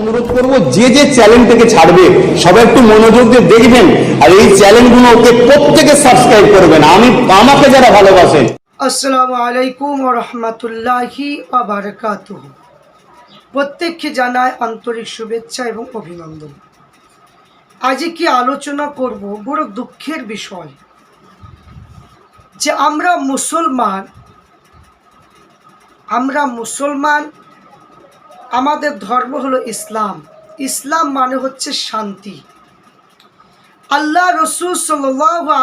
অনুরোধ করব, যে যে চ্যানেলটাকে ছাড়বে, সবাই একটু মনোযোগ দিয়ে দেখবেন, আর এই চ্যানেলগুলোকে প্রত্যেকে সাবস্ক্রাইব করবেন। আমি, আমাকে যারা ভালোবাসেন আসসালামু আলাইকুম রহমতুল্লাহি প্রত্যেককে জানায় আন্তরিক শুভেচ্ছা এবং অভিনন্দন। আজকে কি আলোচনা করব বড় দুঃখের বিষয়, যে আমরা মুসলমান আমরা মুসলমান আমাদের ধর্ম হলো ইসলাম। ইসলাম মানে হচ্ছে শান্তি। আল্লাহ রসুল সাল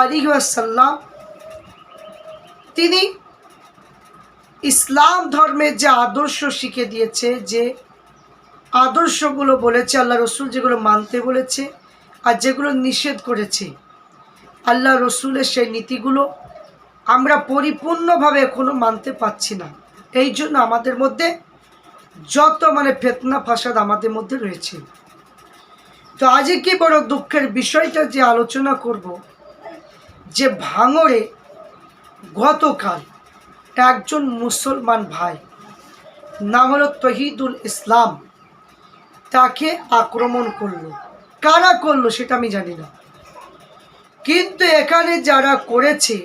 আলী আসাল্লাম তিনি ইসলাম ধর্মের যে আদর্শ শিখে দিয়েছে, যে আদর্শগুলো বলেছে, আল্লাহ রসুল যেগুলো মানতে বলেছে আর যেগুলো নিষেধ করেছে, আল্লাহ রসুলের সেই নীতিগুলো আমরা পরিপূর্ণভাবে এখনও মানতে পারছি না। এই জন্য আমাদের মধ্যে যত মানে ফেতনা, ফাসাদ আমাদের মধ্যে রয়েছে। তো আজকে কি বড় দুঃখের বিষয়টা যে আলোচনা করব, যে ভাঙড়ে গতকাল একজন মুসলমান ভাই, নাম হলো তহিদুল ইসলাম, তাকে আক্রমণ করল। কারা করল সেটা আমি জানি না। কিন্তু এখানে যারা করেছে,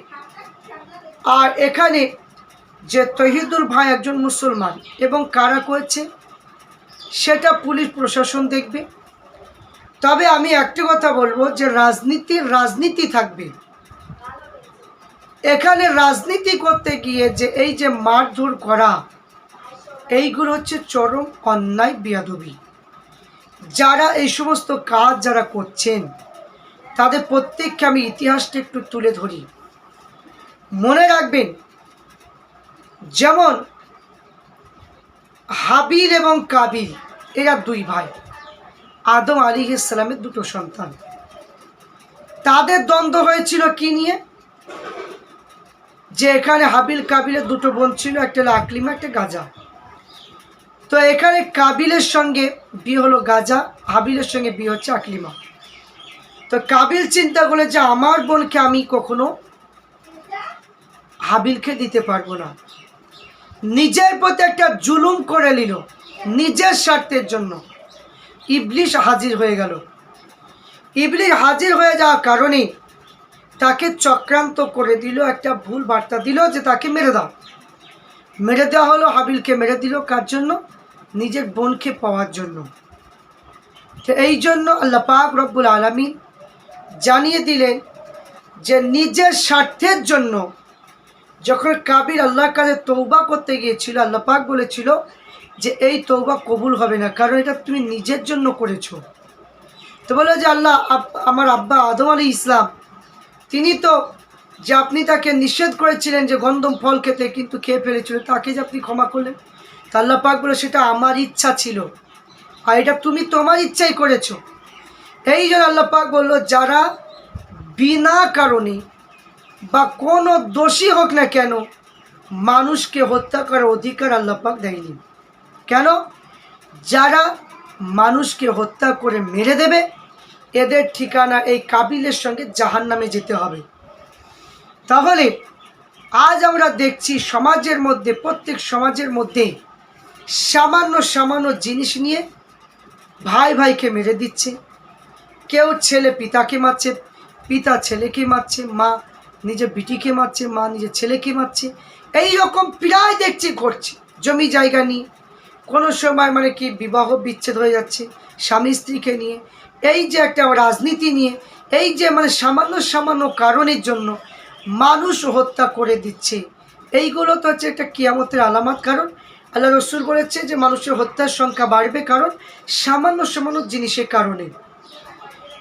আর এখানে যে তহিদুল ভাই একজন মুসলমান এবং কারা করেছে, সেটা পুলিশ প্রশাসন দেখবে। তবে আমি একটি কথা বলব যে রাজনীতির রাজনীতি থাকবে। এখানে রাজনীতি করতে গিয়ে যে এই যে মারধর করা, এইগুলো হচ্ছে চরম অন্যায়, বিয়াদবি। যারা এই সমস্ত কাজ যারা করছেন, তাদের প্রত্যেককে আমি ইতিহাসটা একটু তুলে ধরি। মনে রাখবেন যেমন হাবিল এবং কাবিল, এরা দুই ভাই। আদম আলী ইসলামের দুটো সন্তান। তাদের দ্বন্দ্ব হয়েছিল কি নিয়ে? যে এখানে হাবিল কাবিলের দুটো বোন ছিল, একটা আকলিমা, একটা গাজা। তো এখানে কাবিলের সঙ্গে বিয়ে হলো গাজা, হাবিলের সঙ্গে বিয়ে হচ্ছে আকলিমা। তো কাবিল চিন্তা করলে যে আমার বোনকে আমি কখনো হাবিলকে দিতে পারব না। নিজের প্রতি একটা জুলুম করে নিল, নিজের স্বার্থের জন্য। ইবলিশ হাজির হয়ে গেল। ইবলিশ হাজির হয়ে যাওয়ার কারণে তাকে চক্রান্ত করে দিল, একটা ভুল বার্তা দিল যে তাকে মেরে দাও। মেরে দেওয়া হলো, হাবিলকে মেরে দিল। কার জন্য? নিজের বোনকে পাওয়ার জন্য। তো এই জন্য আল্লাহ পাক রব্বুল আলমী জানিয়ে দিলেন যে নিজের স্বার্থের জন্য যখন কাবির আল্লাহর কাছে তৌবা করতে গিয়েছিল, আল্লাহ পাক বলেছিল যে, এই তৌবা কবুল হবে না, কারণ এটা তুমি নিজের জন্য করেছ। তো বলে যে, আল্লাহ আমার আব্বা আদম আলী ইসলাম, তিনি তো যে আপনি তাকে নিষেধ করেছিলেন যে গন্ধম ফল খেতে, কিন্তু খেয়ে ফেলেছিল, তাকে যে আপনি ক্ষমা করলেন? তা আল্লাহ পাক বলে সেটা আমার ইচ্ছা ছিল, আর এটা তুমি তোমার ইচ্ছাই করেছ। এই জন্য আল্লাহ পাক বলল, যারা বিনা কারণে বা কোনো দোষী হোক না কেন, মানুষকে হত্যা করার অধিকার আল্লাহ পাক দেয়নি। কেন? যারা মানুষকে হত্যা করে মেরে দেবে, এদের ঠিকানা এই কাবিলের সঙ্গে জাহান নামে যেতে হবে। তাহলে আজ আমরা দেখছি সমাজের মধ্যে, প্রত্যেক সমাজের মধ্যে সামান্য সামান্য জিনিস নিয়ে ভাই ভাইকে মেরে দিচ্ছে। কেউ ছেলে পিতাকে মারছে, পিতা ছেলেকে মারছে, মা নিজের বিটিকে মারছে, মা নিজের ছেলেকে মারছে এই রকম প্রায় দেখছি, ঘটছে। জমি জায়গা নিয়ে কোনো সময় মানে কি বিবাহ বিচ্ছেদ হয়ে যাচ্ছে স্বামী স্ত্রীকে নিয়ে। এই যে একটা রাজনীতি নিয়ে, এই যে মানে সামান্য সামান্য কারণের জন্য মানুষ হত্যা করে দিচ্ছে। এইগুলো তো হচ্ছে একটা কিয়ামতের আলামত কারণ। আল্লাহ রসুল বলেছে যে মানুষের হত্যার সংখ্যা বাড়বে কারণ সামান্য সামান্য জিনিসের কারণে।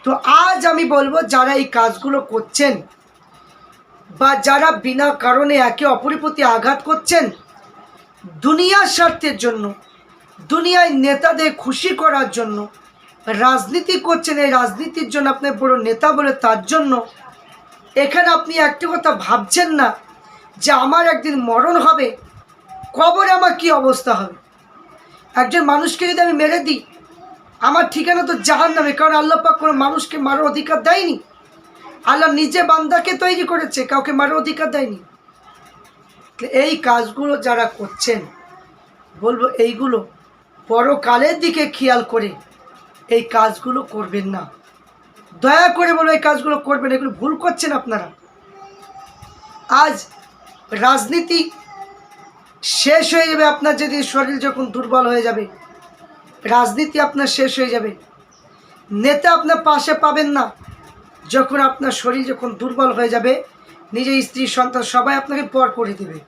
তো আজ আমি বলব, যারা এই কাজগুলো করছেন বা যারা বিনা কারণে একে অপরের প্রতি আঘাত করছেন, দুনিয়ার স্বার্থের জন্য, দুনিয়ায় নেতাদের খুশি করার জন্য, রাজনীতি করছেন এই রাজনীতির জন্য আপনার বড় নেতা বলে তার জন্য, এখানে আপনি একটি কথা ভাবছেন না যে আমার একদিন মরণ হবে, কবরে আমার কি অবস্থা হবে? একজন মানুষকে যদি আমি মেরে দিই, আমার ঠিকানা তো জাহান নামে কারণ আল্লাহ পাক কোনো মানুষকে মারার অধিকার দেয়নি। আল্লাহ নিজে বান্দাকে তৈরি করেছে, কাউকে মারার অধিকার দেয়নি। এই কাজগুলো যারা করছেন, বলব এইগুলো পরকালের দিকে খেয়াল করে এই কাজগুলো করবেন না। দয়া করে বলো এই কাজগুলো করবেন, এগুলো ভুল করছেন আপনারা। আজ রাজনীতি শেষ হয়ে যাবে, আপনার যদি শরীর যখন দুর্বল হয়ে যাবে, রাজনীতি আপনার শেষ হয়ে যাবে। নেতা আপনার পাশে পাবেন না। যখন আপনার শরীর যখন দুর্বল হয়ে যাবে, নিজের স্ত্রী, সন্তান সবাই আপনাকে পর করে দেবে।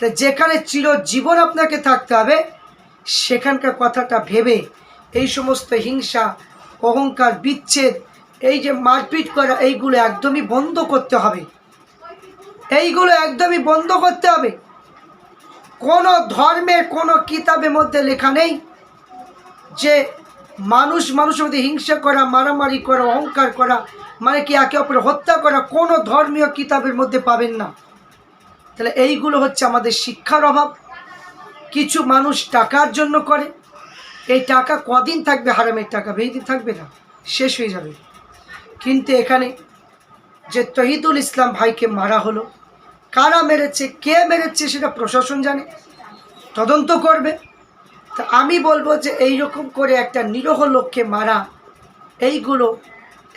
তা যেখানে চিরজীবন আপনাকে থাকতে হবে, সেখানকার কথাটা ভেবে এই সমস্ত হিংসা, অহংকার, বিচ্ছেদ, এই যে মারপিট করা, এইগুলো একদমই বন্ধ করতে হবে। এইগুলো একদমই বন্ধ করতে হবে। কোনো ধর্মে, কোনো কিতাবের মধ্যে লেখা নেই যে মানুষ মানুষের মধ্যে হিংসা করা, মারামারি করা, অহংকার করা মানে কি একে অপরে হত্যা করা, কোনো ধর্মীয় কিতাবের মধ্যে পাবেন না। তাহলে এইগুলো হচ্ছে আমাদের শিক্ষার অভাব। কিছু মানুষ টাকার জন্য করে। এই টাকা কদিন থাকবে? হারামের টাকা। বেশি থাকবে না। শেষ হয়ে যাবে। কিন্তু এখানে যে তহিদুল ইসলাম ভাইকে মারা হলো, কারা মেরেছে, কে মেরেছে সেটা প্রশাসন জানে। তদন্ত করবে। তা আমি বলব যে এই রকম করে একটা নিরহ লোককে মারা, এইগুলো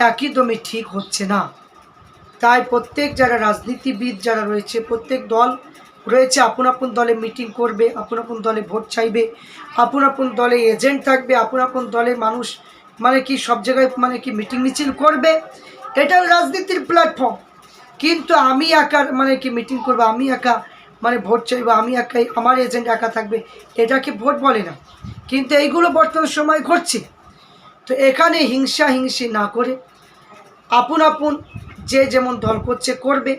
একদমই ঠিক হচ্ছে না। তাই প্রত্যেক যারা রাজনীতিবিদ যারা রয়েছে, প্রত্যেক দল রয়েছে, আপন আপন দলে মিটিং করবে, আপন আপন দলে ভোট চাইবে, আপন আপন দলে এজেন্ট থাকবে, আপন আপন দলের মানুষ মানে কি সব জায়গায় মানে কি মিটিং মিছিল করবে এটা রাজনীতির প্ল্যাটফর্ম কিন্তু আমি একা মানে কি মিটিং করব, আমি একা মানে ভোট চাইব, আমি একাই, আমার এজেন্ট একা থাকবে, এটাকে ভোট বলে না। কিন্তু এইগুলো বর্তমান সময় ঘটছে। তো এখানে হিংসা হিংসি না করে আপন আপন যে যেমন দল করছে, করবে,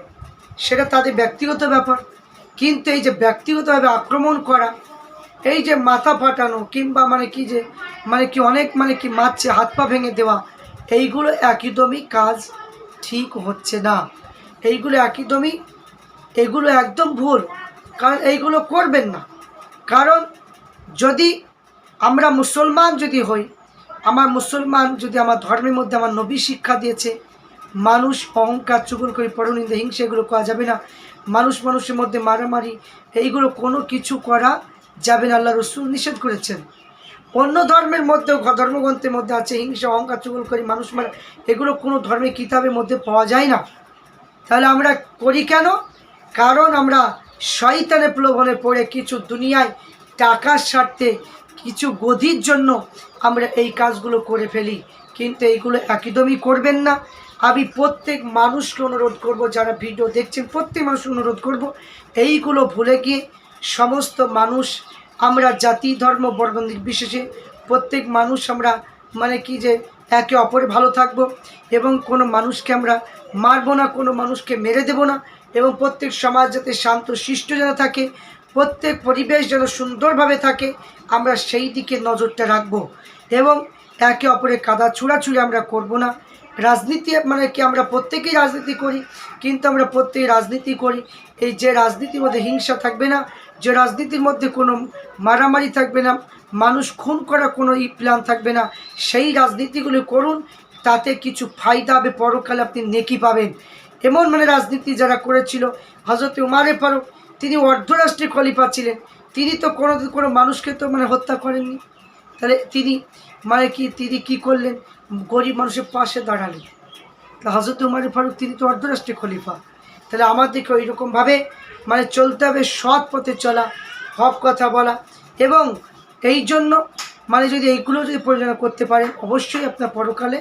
সেটা তাদের ব্যক্তিগত ব্যাপার। কিন্তু এই যে ব্যক্তিগতভাবে আক্রমণ করা, এই যে মাথা ফাটানো কিংবা মানে কি যে মানে কি অনেক মানে কি মারছে, হাত পা ভেঙে দেওয়া, এইগুলো একদমই কাজ ঠিক হচ্ছে না। এইগুলো একদমই এগুলো একদম ভুল। কারণ এইগুলো করবেন না। কারণ যদি আমরা মুসলমান যদি হই, আমার মুসলমান যদি আমার ধর্মের মধ্যে আমার নবী শিক্ষা দিয়েছে, মানুষ অহংকার, চুগুল করে পরনিন্দা হিংসা এগুলো করা যাবে না। মানুষ মানুষের মধ্যে মারামারি, এইগুলো কোনো কিছু করা যাবে না। আল্লাহ রসুল নিষেধ করেছেন। অন্য ধর্মের মধ্যেও, ধর্মগ্রন্থের মধ্যে আছে, হিংসা, অহংকার, চুগল করি মানুষ মারা, এগুলো কোনো ধর্মের কিতাবের মধ্যে পাওয়া যায় না। তাহলে আমরা করি কেন? কারণ আমরা শয়তানের প্রলোভনে পড়ে কিছু দুনিয়ায় টাকার স্বার্থে, কিছু গদির জন্য আমরা এই কাজগুলো করে ফেলি। কিন্তু এইগুলো একদমই করবেন না। আমি প্রত্যেক মানুষকে অনুরোধ করব, যারা ভিডিও দেখছেন, প্রত্যেক মানুষকে অনুরোধ করব, এইগুলো ভুলে গিয়ে সমস্ত মানুষ, আমরা জাতি, ধর্ম, বর্ণ নির্বিশেষে প্রত্যেক মানুষ আমরা মানে কি যে একে অপরে ভালো থাকব এবং কোনো মানুষকে আমরা মারবো না, কোনো মানুষকে মেরে দেব না। এবং প্রত্যেক সমাজ যাতে শান্ত, শিষ্ট যেন থাকে, প্রত্যেক পরিবেশ যেন সুন্দরভাবে থাকে, আমরা সেই দিকে নজরটা রাখব। এবং একে অপরে কাদা ছুড়াছুড়ি আমরা করব না। রাজনীতি মানে কি, আমরা প্রত্যেকেই রাজনীতি করি, কিন্তু আমরা প্রত্যেকেই রাজনীতি করি। এই যে রাজনীতির মধ্যে হিংসা থাকবে না, যে রাজনীতির মধ্যে কোনো মারামারি থাকবে না, মানুষ খুন করা কোনো ই প্ল্যান থাকবে না, সেই রাজনীতিগুলি করুন, তাতে কিছু ফায়দা হবে, পরকালে আপনি নেকি পাবেন। এমন মানে রাজনীতি যারা করেছিল হজরত উমারে ফারুক, তিনি অর্ধরাষ্ট্রীয় খলিফা ছিলেন। তিনি তো কোনো কোনো মানুষকে তো মানে হত্যা করেননি। তাহলে তিনি মানে কি, তিনি কি করলেন? গরিব মানুষের পাশে দাঁড়ালেন। তা হজরত উমারে ফারুক, তিনি তো অর্ধরাষ্ট্রীয় খলিফা। তাহলে আমাদেরকে ওই রকমভাবে মানে চলতে হবে, সৎ পথে চলা হক কথা বলা। এবং এই জন্য মানে যদি এইগুলো যদি পরিচালনা করতে পারেন, অবশ্যই আপনার পরকালে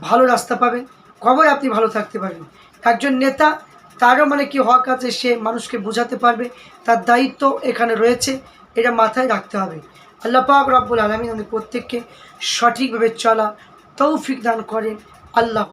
ভালো রাস্তা পাবেন। কবরে আপনি ভালো থাকতে পারবেন। একজন নেতা, তারও মানে কি হক আছে সে মানুষকে বোঝাতে পারবে, তার দায়িত্ব এখানে রয়েছে, এটা মাথায় রাখতে হবে। আল্লাহ পাক রব্বুল আলমিন আমাদের প্রত্যেককে সঠিকভাবে চলা তৌফিক দান করেন। আল্লাহ